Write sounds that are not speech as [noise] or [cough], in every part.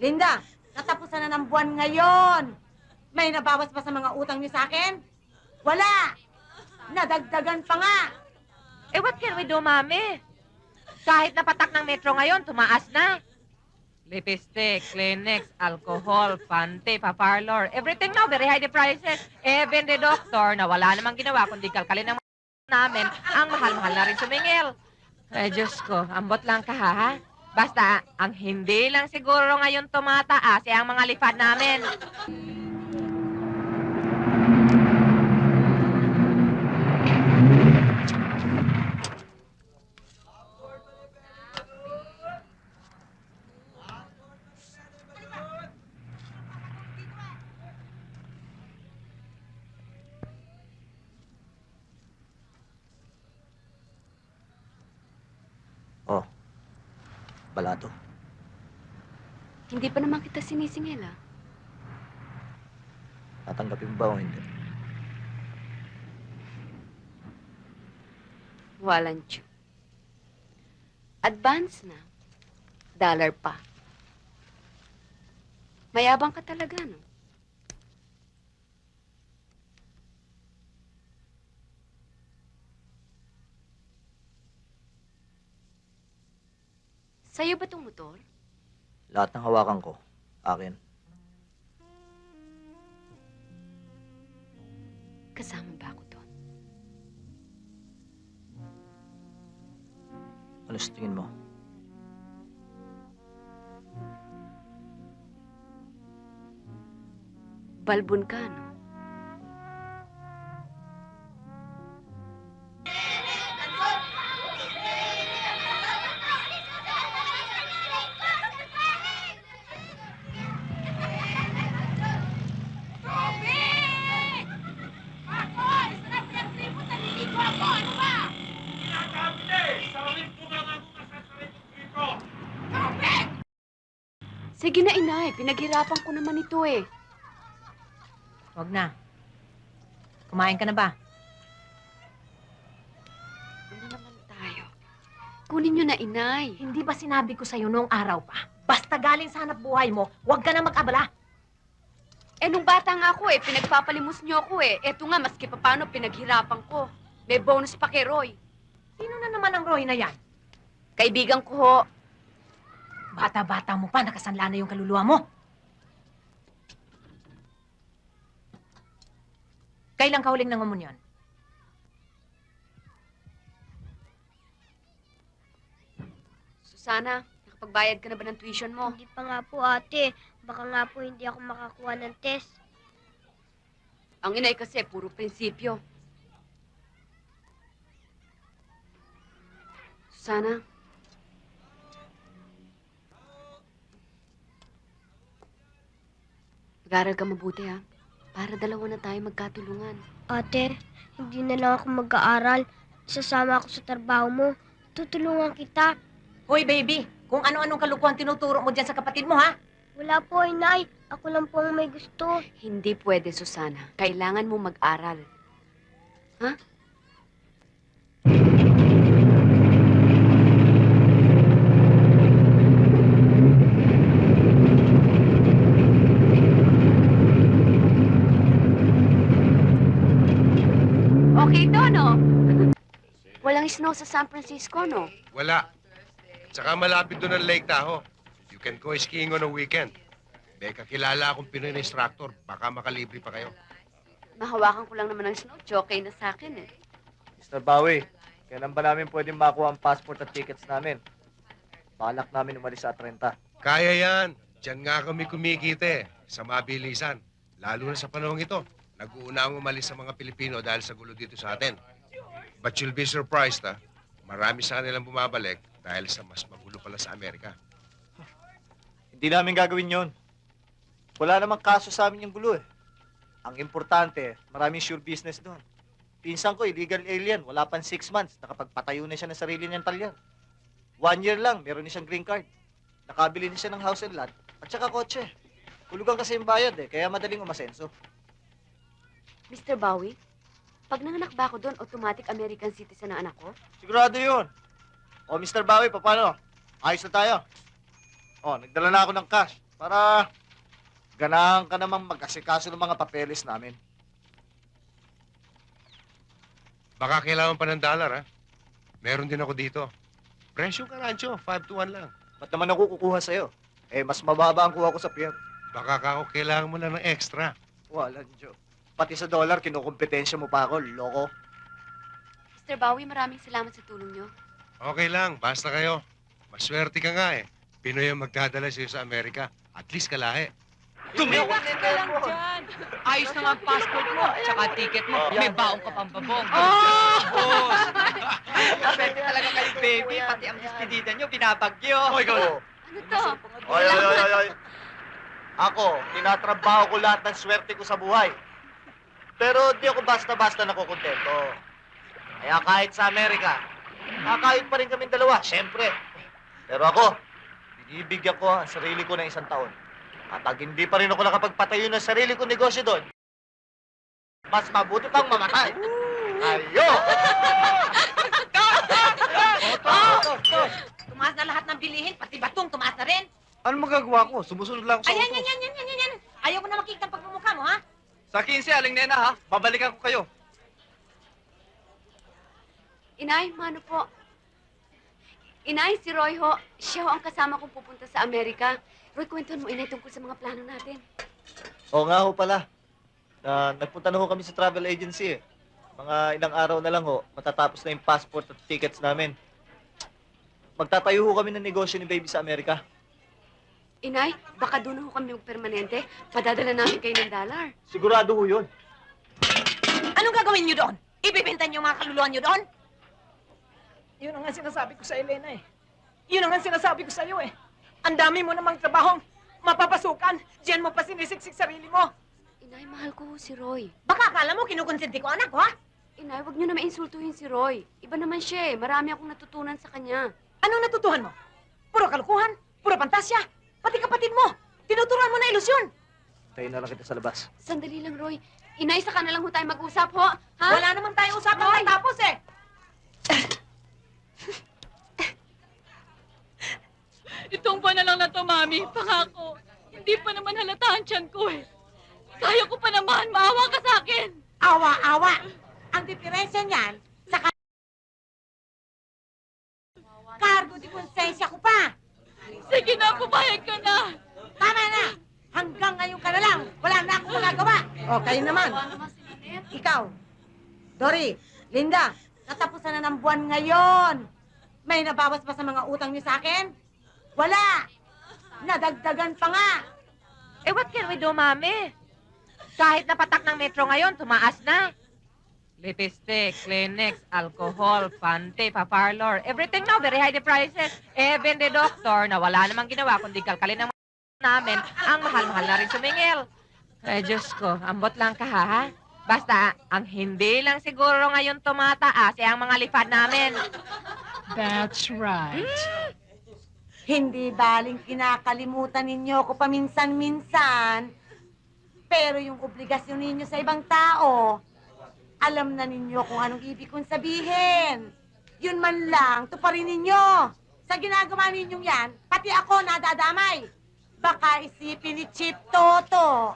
Linda, natapusan na ng buwan ngayon. May nabawas ba sa mga utang niyo sa akin? Wala! Nadagdagan pa nga! Eh, what can we do, mami? Kahit napatak ng metro ngayon, tumaas na. Lipstick, Kleenex, alcohol, panty, pa-parlor. Everything now, very high the prices. Even the doctor, na wala namang ginawa kundi kalkalin ng mga namin, ang mahal-mahal na rin sumingil. Ay, Diyos ko, ambot lang ka, ha? Basta, ang hindi lang siguro ngayon tumataas ay ang mga lipad namin. Oh, balado. Hindi pa naman kita sinisingil, ah. Tatanggapin ba o hindi? Walang tiyoo. Advance na. Dollar pa. Mayabang ka talaga, no? Sa'yo ba tong motor? Lahat ng hawakan ko, akin. Kasama ba ako doon? Ano sa tingin mo? Balbon ka, no? Sige na, inay. Pinaghirapan ko naman ito eh. Huwag na. Kumain ka na ba? Ano naman tayo? Kunin nyo na, inay. Hindi ba sinabi ko sa'yo noong araw pa? Basta galing sa hanap buhay mo, huwag ka na mag-abala. Eh, nung bata nga ako eh, pinagpapalimos nyo ako eh. Eto nga, maski pa paano, pinaghirapan ko. May bonus pa kay Roy. Sino na naman ang Roy na yan? Kaibigan ko ho. Bata-bata mo pa, nakasanla na yung kaluluwa mo. Kailan ka huling nangumunyon? Susana, nakapagbayad ka na ba ng tuition mo? Hindi pa nga po ate. Baka nga po hindi ako makakuha ng test. Ang inay kasi, puro prinsipyo. Susana? Mag-aral ka mabuti ha. Para dalawa na tayo magkatulungan. Ate, hindi na lang ako mag-aaral. Sasama ako sa trabaho mo. Tutulungan kita. Hoy, baby, kung ano-anong kalukuhan tinuturo mo dyan sa kapatid mo, ha? Wala po, inay. Ako lang po ang may gusto. Hindi pwede, Susana. Kailangan mo mag-aral. Ha? Okay to, no? Walang snow sa San Francisco, no? Wala. Tsaka malapit doon ang Lake Tahoe. You can go skiing on a weekend. Beka, kilala akong Pinoy na instructor. Baka makalibre pa kayo. Mahawakan ko lang naman ng snow. Okay na sa akin, eh. Mr. Bawi, kailan ba namin pwedeng makuha ang passport at tickets namin? Balak namin umalis sa 30. Kaya yan. Diyan nga kami kumikita eh, sa mabilisan. Lalo na sa panahong ito. Nag-uuna ang umalis sa mga Pilipino dahil sa gulo dito sa atin. But you'll be surprised, ha? Marami sa kanilang bumabalik dahil sa mas magulo pala sa Amerika. Hindi namin gagawin yon. Wala namang kaso sa amin yung gulo eh. Ang importante, maraming sure business doon. Pinsan ko, illegal alien. Wala pang six months. Nakapagpatayo na siya ng sarili niyang talyan. One year lang, meron na siyang green card. Nakabili na siya ng house and lot. At saka kotse. Hulugan kasi yung bayad eh, kaya madaling umasenso. Mr. Bowie, pag nanganak ba ako doon, automatic American citizen ang anak ko? Sigurado yun. O, Mr. Bawi, paano? Ayos na tayo. O, nagdala na ako ng cash. Para ganahan ka namang mag-asikaso ng mga papeles namin. Baka kailangan pa ng dollar, ha? Meron din ako dito. Presyo karancho, 5 to 1 lang. Ba't naman ako kukuha sa'yo? Eh, mas mababa ang kuha ko sa pier. Baka ka ako kailangan mo lang ng extra. Walang Diyo. Pati sa dollar, kinukumpetensya mo pa ako, loko. Mr. Bowie, maraming salamat sa tulong nyo. Okay lang, basta kayo. Maswerte ka nga eh. Pinoy ang magdadala sa'yo sa Amerika. At least kalahe. Tumiwag ka lang dyan. Ayos na nga ang passport mo, tsaka ticket mo. May baong ka pang babong. [laughs] Pwede talaga kayo, baby. Pati ang despedida nyo, binabagyo. Oh, ikaw. Ano to? Oy, oy, oy, oy. Ako, tinatrabaho ko lahat ng swerte ko sa buhay. Pero di ako basta-basta nakukontento. Kaya kahit sa Amerika, nakakayod pa rin kami dalawa, syempre. Pero ako, binibigyan ko ang sarili ko ng isang taon. At pag hindi pa rin ako nakapagpatayo ng sarili ko negosyo doon, mas mabuti pang mamatay. Ayo! [laughs] Tumaas na lahat ng bilihin, pati batong tumaas na rin. Ano magagawa ko? Sumusunod lang ako sa Ayan, utos. yan, yan, yan, yan, yan, yan. Ayaw ko na makikita ang pagmumukha mo, ha? Sa 15, aling nena ha. Babalikan ko kayo. Inay, mano po? Inay, si Roy ho. Siya ho ang kasama kong pupunta sa Amerika. Roy, kwentuhan mo, Inay, tungkol sa mga plano natin. Oo nga ho pala. Na, nagpunta na ho kami sa travel agency eh. Mga ilang araw na lang ho, matatapos na yung passport at tickets namin. Magtatayo ho kami ng negosyo ni baby sa Amerika. Inay, baka doon ho kami permanente. Padadala namin kayo ng dollar. Sigurado ho yun. Anong gagawin niyo doon? Ibibenta niyo mga kaluluhan niyo doon? Yun ang nga sinasabi ko sa Elena eh. Yun ang nga sinasabi ko sa iyo eh. Ang dami mo namang trabahong mapapasukan. Diyan mo pa sinisiksik sarili mo. Inay, mahal ko ho si Roy. Baka akala mo kinukonsenti ko anak ko, ha? Inay, wag niyo naman insultuhin si Roy. Iba naman siya eh. Marami akong natutunan sa kanya. Anong natutuhan mo? Puro kalukuhan? Puro pantasya? Pati kapatid mo? Tinuturuan mo na ilusyon? Tayo na lang kita sa labas. Sandali lang, Roy. Inay, saka na lang ho tayo mag-usap ho. Ha? Wala naman tayong usapan matapos eh. [laughs] Itong buwan na lang na to, Mami. Pangako. Hindi pa naman halata ang tiyan ko eh. Kaya ko pa naman. Maawa ka sa akin. Awa-awa. Ang diferensya niyan, sa ka- Cargo di konsensya ko pa. Sige na, pumayag ka na. Tama na. Hanggang ngayon ka na lang. Wala na akong magagawa. O, kayo naman. Ikaw. Dory, Linda, natapusan na ng buwan ngayon. May nabawas pa sa mga utang niyo sa akin? Wala. Nadagdagan pa nga. Eh, what can we do, mami? Kahit napatak ng metro ngayon, tumaas na. Lipstick, Kleenex, alcohol, pante, paparlor. Everything now, very high the prices. Even the doctor na wala namang ginawa kundi kalkalin ng namin, ang mahal-mahal na rin sumingil. Eh, Diyos ko, ambot lang ka ha, ha? Basta, ang hindi lang siguro ngayon tumataas ay ang mga lipad namin. That's right. [gasps] Hindi baling kinakalimutan ninyo ko paminsan-minsan. Pero yung obligasyon ninyo sa ibang tao, alam na ninyo kung anong ibig kong sabihin. Yun man lang, tuparin ninyo. Sa ginagawa ninyong yan, pati ako nadadamay. Baka isipin ni Chief Toto.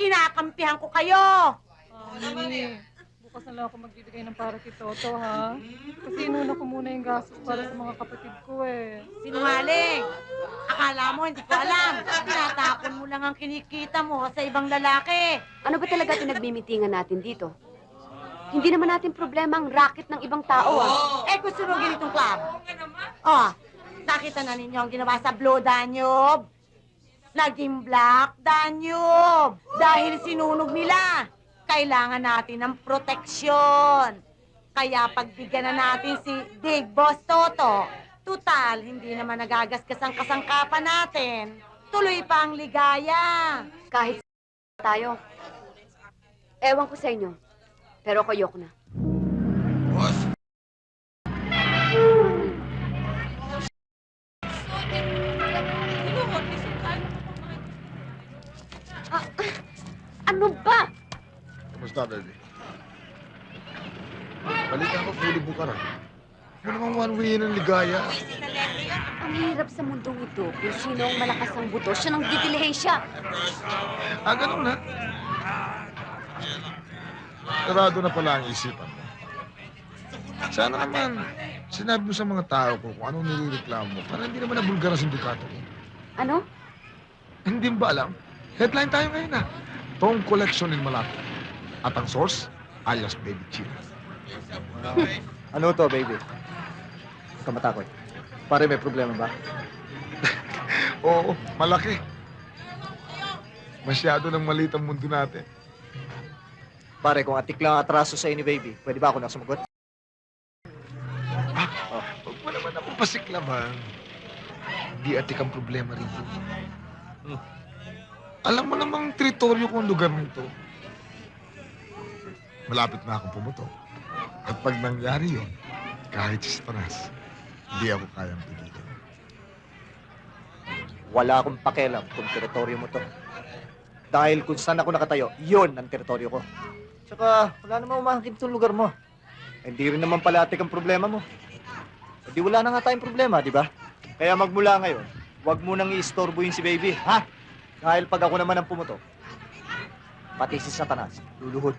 Kinakampihan ko kayo. Mami, bukas na lang ako magbibigay ng para kay Toto, ha? Kasi inuna ko muna yung gastos para sa mga kapatid ko, eh. Sinungaling. Akala mo, hindi ko alam. Tinatapon mo lang ang kinikita mo sa ibang lalaki. Ano ba talaga pinagmimitingan natin dito? Hindi naman natin problema ang racket ng ibang tao ah. Eh, gusto nyo ganitong club? Oh, nakita na ninyo ang ginawa sa Blue Danube. Naging Black Danube. Dahil sinunog nila. Kailangan natin ng proteksyon. Kaya pagbigyan na natin si Big Boss Toto. Tutal, hindi naman nagagasgas ang kasangkapan natin. Tuloy pa ang ligaya. Kahit tayo. Ewan ko sa inyo. Pero ako ayoko na. Ah, ano ba? Kamusta, baby? Balita ko, fully book ka na. Ano namang one way ng ligaya? Ang hirap sa mundong ito kung sino ang malakas ang buto, siya nang didilihensya. Ah, ganun na. Sarado na pala ang isipan mo. Sana naman, sinabi mo sa mga tao ko kung anong nireklamo mo para hindi naman nabulgar ang sindikato ko. Ano? Hindi mo ba alam? Headline tayo ngayon na. Tong Collection in Malacca. At ang source, alias Baby Chila. [laughs] Ano to, baby? Huwag ka matakot. Pare, may problema ba? [laughs] Oo, malaki. Masyado nang maliit ang mundo natin. Pare, kung atik lang ang atraso sa inyo, baby, pwede ba ako nang sumagot? Huwag mo naman ako pasiklaman. Di atik ang problema rito. Hmm. Alam mo namang teritoryo ko ang lugar nito. Malapit na akong pumuto. At pag nangyari yun, kahit si Satanas, hindi ako kayang pilitin. Wala akong pakialam kung teritoryo mo to. Dahil kung saan ako nakatayo, yon ang teritoryo ko. Tsaka, wala namang umahangkin itong lugar mo. Hindi rin naman pala atik ang problema mo. E di wala na nga tayong problema, di ba? Kaya magmula ngayon, huwag mo nang iistorbohin si baby, ha? Dahil pag ako naman ang pumuto, pati si Satanas, luluhod.